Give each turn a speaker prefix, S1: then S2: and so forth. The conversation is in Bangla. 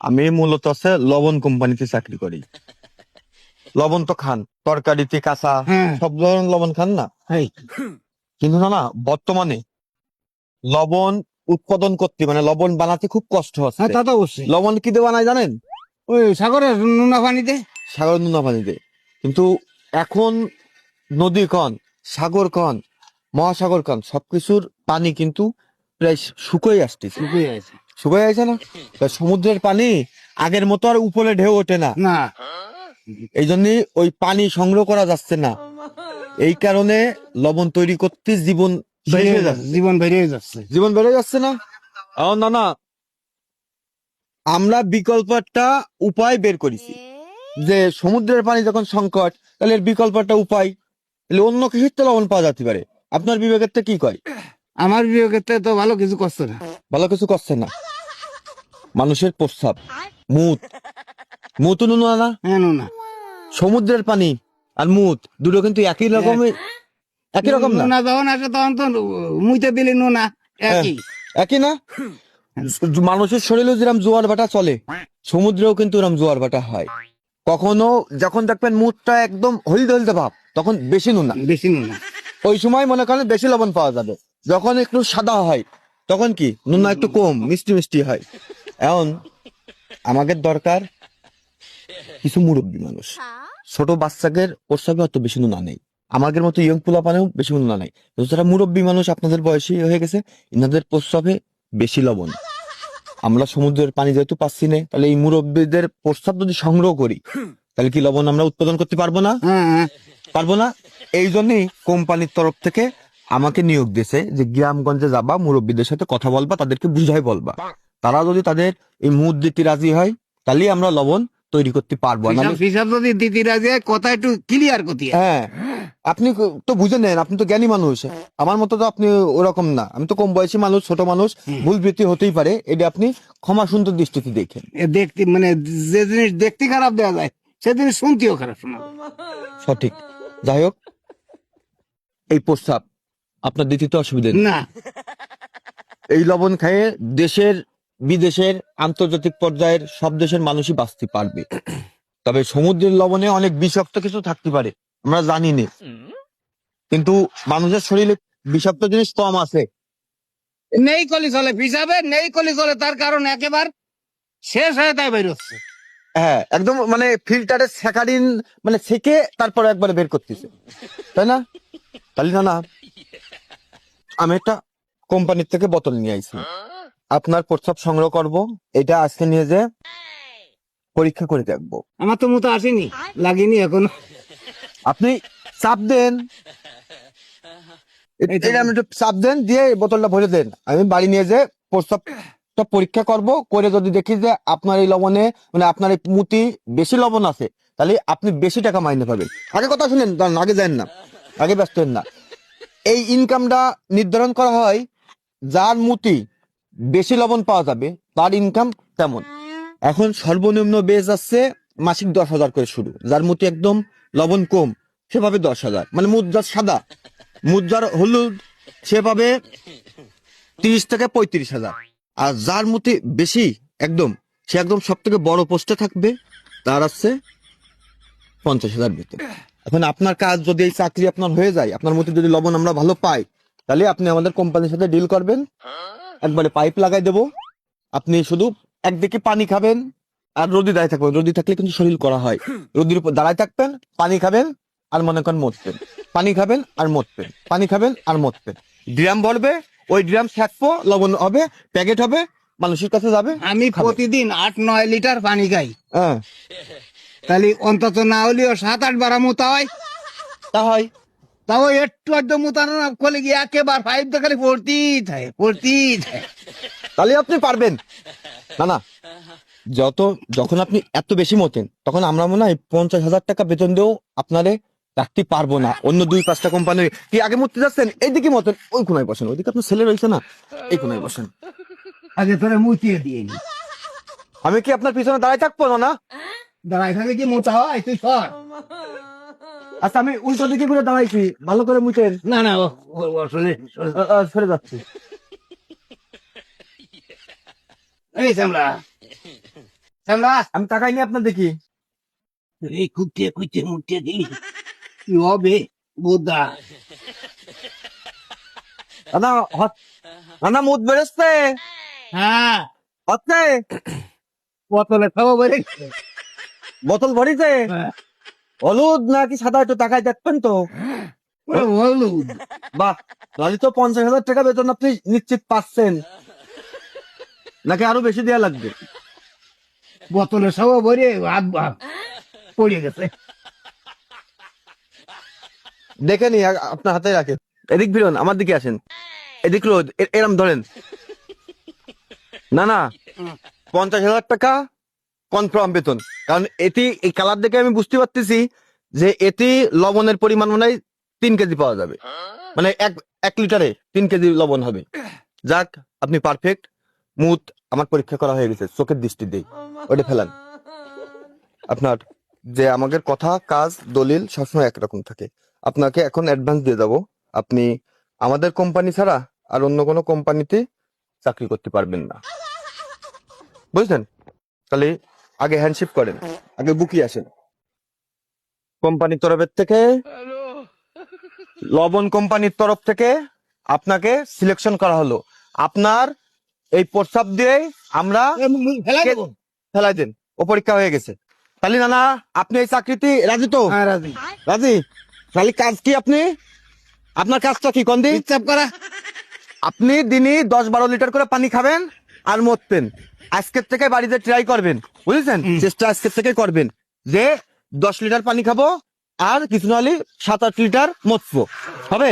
S1: আমি মূলত আছে লবণ কোম্পানিতে চাকরি করি। লবণ তো খান তরকারিতে কাঁচা
S2: হ্যাঁ।
S1: সব ধরনের লবণ খান না? কিন্তু না না বর্তমানে লবণ উৎপাদন করতে মানে লবণ বানাতে খুব কষ্ট
S2: হ্যাঁ
S1: হচ্ছে
S2: তা তো অবশ্যই।
S1: লবণ কি দিয়ে বানায় জানেন?
S2: ওই সাগরের নোনা পানিতে?
S1: সাগর নোনা পানিতে। কিন্তু এখন নদী কন সাগর কন মহাসাগর কন সবকিছুর পানি কিন্তু প্রায় শুকিয়ে আসতেছে।
S2: শুকিয়ে আছে
S1: শুকিয়ে আছে না? তা সমুদ্রের পানি আগের মতো আর উপরে ঢেউ ওঠে না।
S2: না।
S1: এই জন্য ওই পানি সংগ্রহ করা যাচ্ছে না। এই কারণে লবণ তৈরি করতে জীবন
S2: বেরিয়ে যাচ্ছে
S1: যাচ্ছে।
S2: জীবন বেরিয়ে যাচ্ছে।
S1: জীবন বেড়ে যাচ্ছে না? ও না না আমরা বিকল্প একটা উপায় বের করেছি। যে সমুদ্রের পানি যখন সংকট তাহলে এর বিকল্প একটা উপায়। তাহলে অন্য কিছুর তো লবণ পাওয়া যেতে পারে। আপনার বিবেকের কি কয়?
S2: আমার থেকে তো ভালো কিছু করছে না।
S1: ভালো কিছু করছে না। মানুষের প্রস্তাব। মুত। মুত নুনা না
S2: হ্যাঁ
S1: সমুদ্রের পানি আর মুত দুটো কিন্তু একই রকমের একই রকম না?
S2: যখন আসে তখন তো মুইতে দিলে নোনা একই।
S1: একই না? মানুষের শরীরেও যেরকম জোয়ার ভাটা চলে সমুদ্রেও কিন্তু এরকম জোয়ার ভাটা হয়। কখনো যখন দেখবেন মুখটা একদম হলদে হলদে ভাব তখন বেশি নুন। না
S2: বেশি নোনা।
S1: ওই সময় মনে করেন বেশি লবণ পাওয়া যাবে। যখন একটু সাদা হয় তখন কি? নুনা একটু কম মিষ্টি মিষ্টি হয়। এখন আমাদের দরকার কিছু মুরব্বী মানুষ। ছোট বাচ্চাদের প্রস্রাবে অত বেশি নুনা নেই। আমাদের মতো ইয়ং পোলাপানেও বেশি নুনা নেই। যারা মুরব্বী মানুষ আপনাদের বয়সী হয়ে গেছে ইনাদের প্রস্রাবে বেশি লবণ। আমরা সমুদ্রের পানি যেহেতু পাচ্ছি না তাহলে এই মুরব্বীদের প্রস্রাব যদি সংগ্রহ করি তাহলে কি লবণ আমরা উৎপাদন করতে পারব না?
S2: হ্যাঁ হ্যাঁ।
S1: পারব না? এই জন্যই কোম্পানির তরফ থেকে আমাকে নিয়োগ দিয়েছে যে গ্রামগঞ্জে যাবা মুরব্বীদের সাথে কথা বলবা তাদেরকে বুঝাই বলবা। তারা যদি তাদের এই মুদ দিতে রাজি হয় তাহলেই আমরা লবণ তৈরি করতে পারব।
S2: হিসাব যদি দিদিরা যে কথা একটু ক্লিয়ার করতে
S1: হ্যাঁ। আপনি তো বুঝে নেন আপনি তো জ্ঞানী মানুষ। আমার মতো তো আপনি ওরকম না। আমি তো কম বয়সী মানুষ ছোট মানুষ ভুল বৃত্তি হতেই পারে। এটা আপনি ক্ষমা সুন্দর দৃষ্টিতে দেখেন।
S2: দেখতে মানে যে জিনিস দেখতে খারাপ দেওয়া যায় সে জিনিস শুনতেও খারাপ শোনা
S1: সঠিক। যাই হোক এই প্রস্তাব আপনার দিতে তো অসুবিধা
S2: না।
S1: এই লবণ খেয়ে দেশের বিদেশের আন্তর্জাতিক পর্যায়ের সব দেশের মানুষই বাঁচতে পারবে। তবে সমুদ্রের লবণে অনেক বিষাক্ত কিছু থাকতে পারে আমরা জানি না। কিন্তু মানুষের শরীরে বিষাক্ত জিনিস কম আছে।
S2: নেই কলি চলে হিসাবে নেই কলি চলে তার কারণ একেবার শেষ হয়ে তাই বের হচ্ছে।
S1: হ্যাঁ একদম মানে ফিল্টারে স্যাকারিন মানে থেকে তারপরে একবারে বের করতেছে। তাই না? তাহলে না না। আমি একটা কোম্পানির থেকে বোতল নিয়ে আইছি। আপনার প্রস্তাব সংগ্রহ করব এটা আজকে নিয়ে যে পরীক্ষা করে দেখব।
S2: আমার তো মতো আসেনি লাগেনি এখন।
S1: আপনি চাপ দেন। এটা আমি চাপ দেন দিয়ে এই বোতলটা ভরে দেন। আমি বাড়ি নিয়ে যে প্রস্তাবটা পরীক্ষা করব করে যদি দেখি যে আপনার এই লবণে মানে আপনার এই মুতি বেশি লবণ আছে তাহলে আপনি বেশি টাকা মাইনে পাবেন। আগে কথা শুনেন আগে দেন না। আগে ব্যস্ত হন না। এই ইনকামটা নির্ধারণ করা হয় যার মুতি বেশি লবণ পাওয়া যাবে, তার ইনকাম তেমন। এখন সর্বনিম্ন বেজ আছে মাসিক দশ হাজার করে শুরু, যার মুতি একদম লবণ কম, সে পাবে দশ হাজার। মানে মুদ্রার সাদা, মুদ্রার হলুদ, সে পাবে তিরিশ থেকে পঁয়ত্রিশ হাজার। আর যার মুতি বেশি একদম, সে একদম সব থেকে বড় পোস্টে থাকবে, তার আছে পঞ্চাশ হাজার ভিতরে। এখন আপনার কাজ যদি এই চাকরি আপনার হয়ে যায়, আপনার মধ্যে যদি লবণ আমরা ভালো পাই, তাহলে আপনি আমাদের কোম্পানির সাথে ডিল করবেন। একবারে পাইপ লাগাই দেব। আপনি শুধু একদিকে পানি খাবেন আর রোদি দাঁড়িয়ে থাকবেন। রোদি থাকলে কিন্তু শরীর করা হয়। রোদির উপর দাঁড়ায় থাকবেন পানি খাবেন আর মনে করেন মরতেন পানি খাবেন আর মরতেন পানি খাবেন আর মরতেন ড্রাম ভরবে ওই ড্রাম ছাকবো লবণ হবে প্যাকেট হবে মানুষের কাছে যাবে
S2: আমি প্রতিদিন আট নয় লিটার পানি খাই।
S1: হ্যাঁ।
S2: তাহলে অন্তত না হলেও সাত আট বার মুতা হয়।
S1: তা হয়।
S2: তাও একটু আধটু মুতানো না খোলে গিয়ে একেবার পাইপ তো খালি পড়তেই থাকে পড়তেই থাকে।
S1: তাহলে আপনি পারবেন। না না। যত যখন আপনি এত বেশি মতেন তখন আমরা মনে হয় পঞ্চাশ হাজার টাকা বেতন দিয়েও আপনারে রাখতে পারব না। অন্য দুই পাঁচটা কোম্পানি কি আগে মরতে যাচ্ছেন এইদিকে মতেন ওই কোনায় বসেন। ওইদিকে আপনার ছেলে রয়েছে না এই কোনায় বসেন।
S2: আগে তোরে মুতিয়ে দিয়ে নি।
S1: আমি কি আপনার পিছনে দাঁড়ায় থাকব না না?
S2: দাঁড়াই থাকে কি মোটা হয়? তুই সর।
S1: আচ্ছা আমি উল্টো দিকে করে দাঁড়াইছি। ভালো করে মুতেন
S2: না না
S1: সরে যাচ্ছি।
S2: এই শ্যামলা। শ্যামলা।
S1: আমি আপনার দেখি
S2: এই কুটে কুটে মুটে দিলি কি হবে বোদা?
S1: দাদা দাদা মুদ বেরেছে
S2: হ্যাঁ।
S1: হচ্ছে।
S2: বোতলে খাব বলে
S1: বোতল ভরিছে।
S2: হ্যাঁ।
S1: হলুদ নাকি সাদা একটু টাকায় দেখবেন তো?
S2: হলুদ।
S1: বাহ তাহলে তো পঞ্চাশ হাজার টাকা বেতন আপনি নিশ্চিত পাচ্ছেন। নাকি আরও বেশি দেওয়া লাগবে?
S2: বোতলে সব ভরে হাত পড়ে গেছে।
S1: দেখে নি আপনার হাতে রাখেন এদিক ফিরুন আমার দিকে আসেন। এদিক রোদ এরম ধরেন। না না পঞ্চাশ হাজার টাকা কনফার্ম বেতন। কারণ এটি, এই কালার দেখে আমি বুঝতে পারতেছি যে এটি লবণের পরিমাণ মনে হয় তিন কেজি পাওয়া যাবে। মানে এক এক লিটারে তিন কেজি লবণ হবে। যাক, আপনি পারফেক্ট মুদ আমার পরীক্ষা করা হয়ে গেছে। চোখের দৃষ্টি দেই। ওটা ফেলান। আপনার যে আমাদের কথা, কাজ, দলিল সবসময় একরকম থাকে। আপনাকে এখন অ্যাডভান্স দিয়ে দেবো আপনি আমাদের কোম্পানি ছাড়া আর অন্য কোনো কোম্পানিতে চাকরি করতে পারবেন না। বুঝলেন? তাহলে আগে হ্যান্ডশিপ করেন আগে বুকি আসেন। কোম্পানির তরফের থেকে লবণ কোম্পানির তরফ থেকে আপনাকে সিলেকশন করা হলো। আপনার এই প্রস্তাব দিয়ে আমরা ফেলাই দেন ও পরীক্ষা হয়ে গেছে। তাহলে নানা আপনি এই চাকরিতে রাজি তো?
S2: হ্যাঁ রাজি।
S1: রাজি? তাহলে কাজ কি আপনি? আপনার কাজটা কি কন্দি?
S2: করা।
S1: আপনি দিনে দশ বারো লিটার করে পানি খাবেন আর মরতেন। আজকের থেকে বাড়িতে ট্রাই করবেন বুঝেছেন? চেষ্টা আজকের থেকে করবেন। যে দশ লিটার পানি খাব আর কিছু না হলে সাত আট লিটার মরবো। হবে?